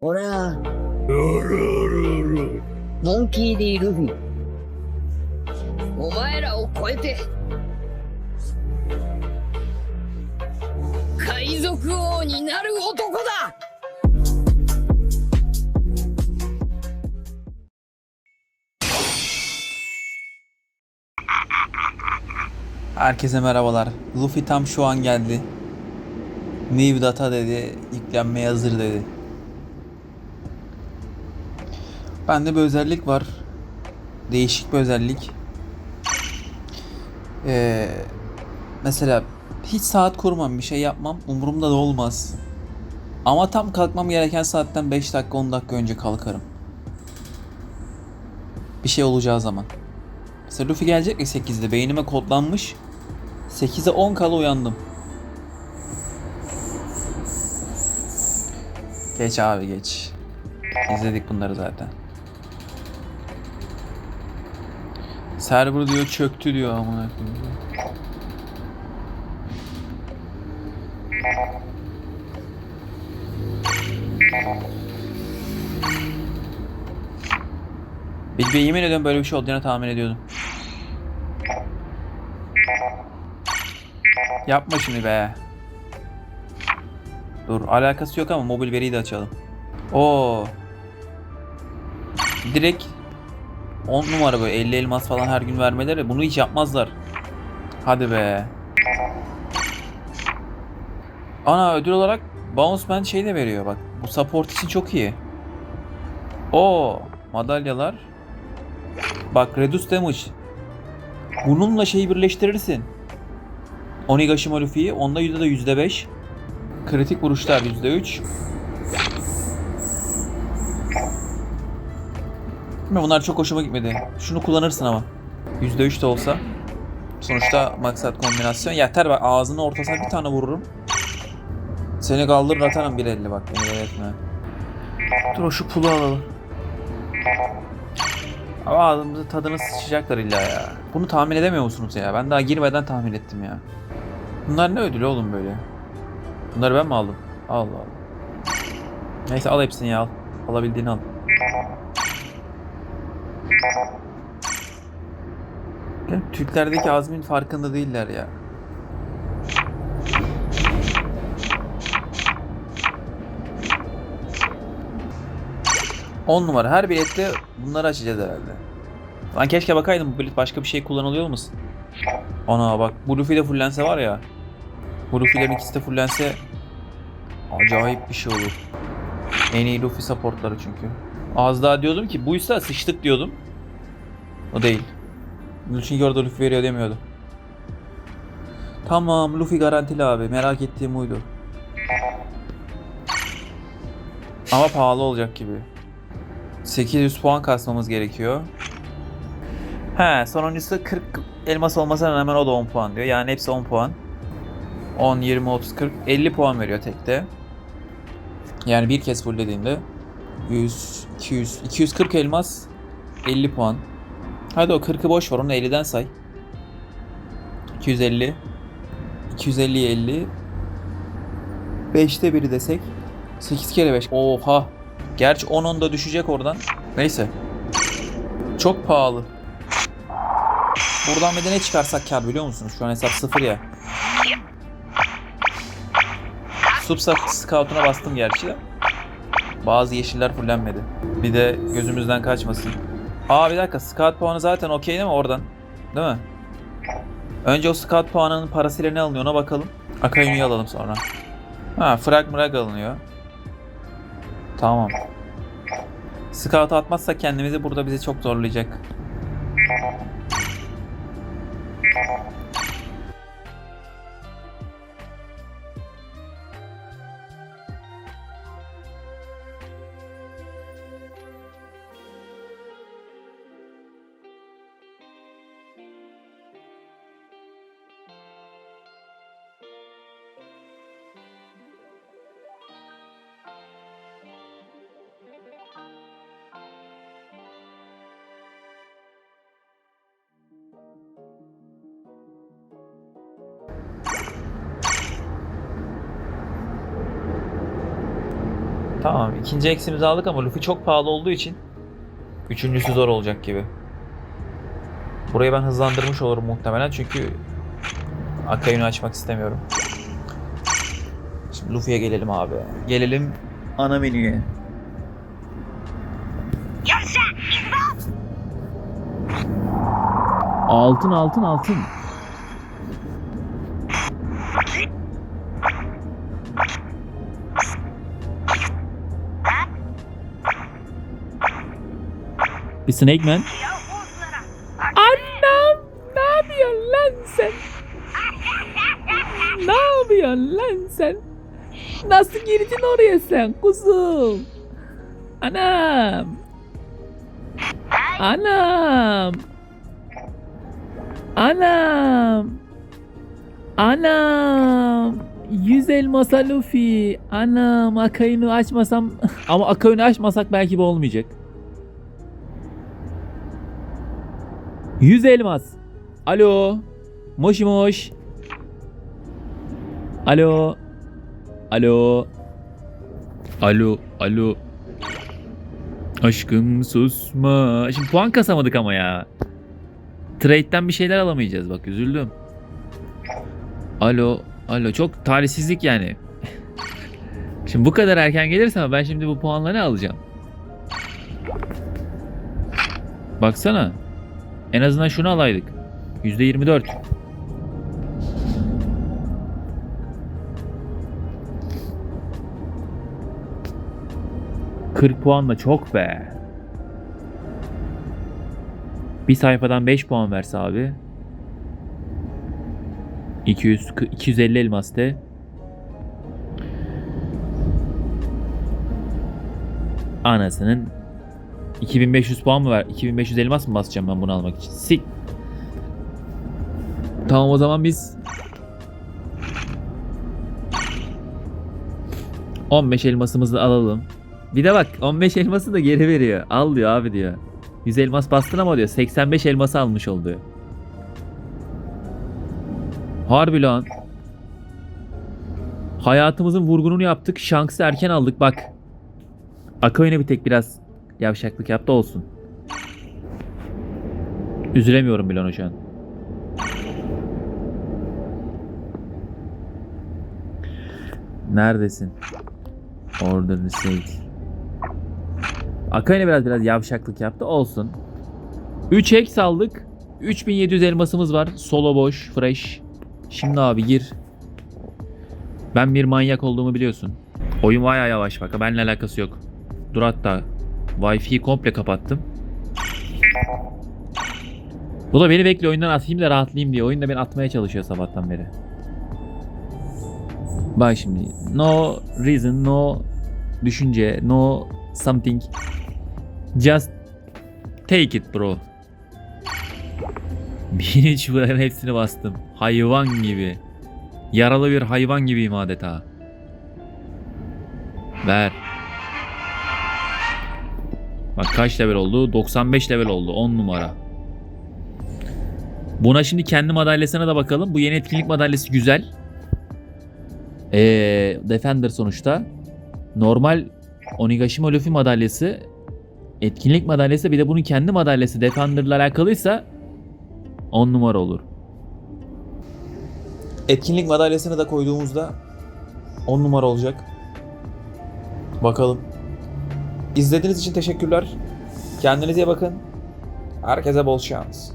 俺は、モンキー・ディ・ルフィ。お前らを超えて、海賊王になる男だ Herkese merhabalar. Luffy tam şu an geldi. New data dedi. Yüklenmeye hazır dedi. Bende bir özellik var. Değişik bir özellik. Ee, mesela hiç saat kurmam, bir şey yapmam. Umurumda da olmaz. Ama tam kalkmam gereken saatten 5 dakika 10 dakika önce kalkarım. Bir şey olacağı zaman. Mesela Luffy gelecek ya 8'de beynime kodlanmış. 8'e 10 kala uyandım. Geç abi geç. İzledik bunları zaten. Server diyor çöktü diyor amına koyayım. Bir, bir yemin ediyorum böyle bir şey olacağını tahmin ediyordum. Yapma şimdi be. Dur alakası yok ama mobil veriyi de açalım. Oo. Direkt 10 numara böyle 50 elmas falan her gün vermeleri bunu hiç yapmazlar. Hadi be. Ana ödül olarak Bounce Man şey de veriyor bak. Bu support için çok iyi. Oo madalyalar. Bak reduce damage. Bununla şeyi birleştirirsin. Onigashima Luffy'yi onda yüzde de yüzde beş. Kritik vuruşlar yüzde üç. Ama Bunlar çok hoşuma gitmedi. Şunu kullanırsın ama. Yüzde üç de olsa. Sonuçta maksat kombinasyon. Yeter bak ağzının ortasına bir tane vururum. Seni kaldırır atarım 1.50 bak beni etme. Dur o şu pulu alalım. Ama ağzımızın tadını sıçacaklar illa ya. Bunu tahmin edemiyor musunuz ya? Ben daha girmeden tahmin ettim ya. Bunlar ne ödülü oğlum böyle? Bunları ben mi aldım? Allah Allah. Neyse al hepsini ya al. Alabildiğini al. Türklerdeki azmin farkında değiller ya. On numara. Her bilette bunları açacağız herhalde. Lan keşke bakaydım bu bilet başka bir şey kullanılıyor musun? Ana bak bu Luffy de fullense var ya. Bu Luffy'lerin ikisi de fullense acayip bir şey olur. En iyi Luffy supportları çünkü. Az daha diyordum ki buysa sıçtık diyordum. O değil. Çünkü orada Luffy veriyor demiyordu. Tamam Luffy garantili abi merak ettiğim oydu. Ama pahalı olacak gibi. 800 puan kasmamız gerekiyor. He sonuncusu 40 elmas olmasına rağmen o da 10 puan diyor. Yani hepsi 10 puan. 10, 20, 30, 40, 50 puan veriyor tekte. Yani bir kez fulllediğinde 100, 200, 240 elmas 50 puan. Hadi o 40'ı boş ver onu 50'den say. 250 250'ye 50 5'te biri desek 8 kere 5 Oha Gerçi 10 da düşecek oradan Neyse Çok pahalı Buradan bir de ne çıkarsak kar biliyor musunuz? Şu an hesap sıfır ya Subsa Scout'una bastım gerçi de. Bazı yeşiller fullenmedi. Bir de gözümüzden kaçmasın. Aa bir dakika Scout puanı zaten okey değil mi oradan? Değil mi? Önce o Scout puanının parasıyla ne alınıyor ona bakalım. Akainu'yu alalım sonra. Ha frag mrag alınıyor. Tamam. Scout'u atmazsak kendimizi burada bizi çok zorlayacak. Tamam ikinci eksimizi aldık ama Luffy çok pahalı olduğu için üçüncüsü zor olacak gibi. Burayı ben hızlandırmış olurum muhtemelen çünkü Akayun'u açmak istemiyorum. Şimdi Luffy'ye gelelim abi. Gelelim ana menüye. Altın altın altın. Bir Snake Man. Annem ne yapıyorsun lan sen? Ne yapıyorsun lan sen? Nasıl girdin oraya sen kuzum? Anam. Anam. Anam. Anam. Yüz elmasa Luffy. Anam Akayını açmasam ama Akayını açmasak belki bu olmayacak. 100 elmas. Alo. Moş moş. Alo. Alo. Alo. Alo. Aşkım susma. Şimdi puan kasamadık ama ya. Trade'den bir şeyler alamayacağız bak üzüldüm. Alo. Alo çok talihsizlik yani. Şimdi bu kadar erken gelirse ben şimdi bu puanla ne alacağım? Baksana. En azından şunu alaydık. %24. ...40 puan da çok be. Bir sayfadan 5 puan verse abi. 200, 250 elmas de. Anasının 2500 puan mı ver? 2500 elmas mı basacağım ben bunu almak için? Sik. Tamam o zaman biz 15 elmasımızı alalım. Bir de bak 15 elması da geri veriyor. Al diyor abi diyor. 100 elmas bastın ama diyor 85 elması almış oldu. Harbi lan. Hayatımızın vurgununu yaptık. Shanks'ı erken aldık bak. Akao'yuna bir tek biraz yavşaklık yaptı olsun. Üzülemiyorum Milano şu an. Neredesin? Order receipt. Akane biraz biraz yavşaklık yaptı olsun. 3 ek aldık. 3700 elmasımız var. Solo boş, fresh. Şimdi abi gir. Ben bir manyak olduğumu biliyorsun. Oyun bayağı yavaş bak. Benimle alakası yok. Dur hatta Wi-Fi'yi komple kapattım. Bu da beni bekliyor oyundan atayım da rahatlayayım diye. Oyun da beni atmaya çalışıyor sabahtan beri. Bak şimdi. No reason, no düşünce, no something. Just take it bro. Bir üç buranın hepsini bastım. Hayvan gibi. Yaralı bir hayvan gibiyim adeta. Ver. Bak kaç level oldu? 95 level oldu. 10 numara. Buna şimdi kendi madalyasına da bakalım. Bu yeni etkinlik madalyası güzel. Ee, Defender sonuçta. Normal Onigashima Luffy madalyası. Etkinlik madalyası bir de bunun kendi madalyası Defender'la alakalıysa 10 numara olur. Etkinlik madalyasını da koyduğumuzda 10 numara olacak. Bakalım. İzlediğiniz için teşekkürler. Kendinize iyi bakın. Herkese bol şans.